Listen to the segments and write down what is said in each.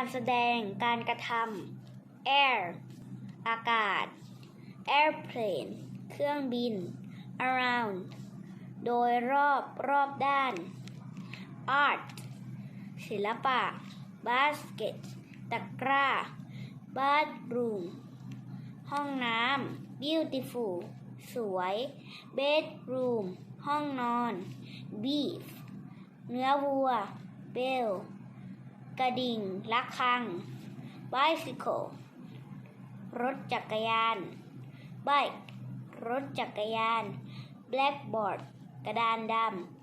การแสดงการกระทำ air อากาศ airplane เครื่องบิน around โดยรอบรอบด้าน art ศิลปะ basket ตะกร้า bathroom ห้องน้ำ beautiful สวย bedroom ห้องนอน beef เนื้อวัว bell กระดิ่งระฆัง bicycle รถจักรยาน bike รถจักรยาน blackboard กระดานด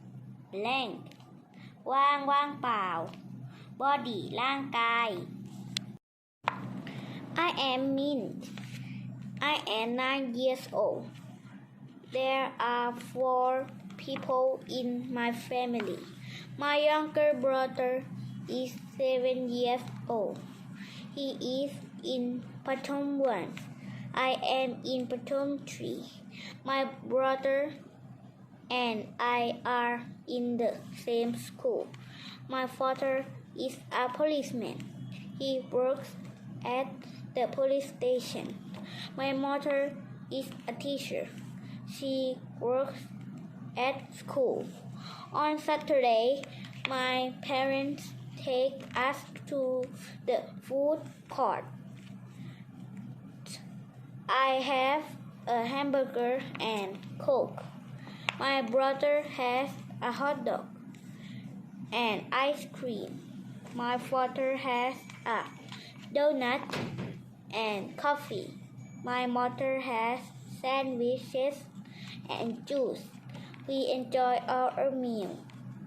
ำ blank ว่างว่างเปล่า body ร่างกาย I am Mint I am nine years old There are four people in my family My younger brother is seven years old He is in Pathum 1 I am in Pathum 3 My brother and I are in the same school. My father is a policeman. He works at the police station. My mother is a teacher. She works at school. On Saturday, my parents take us to the food court. I have a hamburger and coke. My brother has a hot dog and ice cream. My father has a donut and coffee. My mother has sandwiches and juice. We enjoy our meal.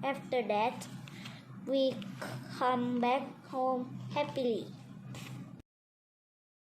After that, we come back home happily.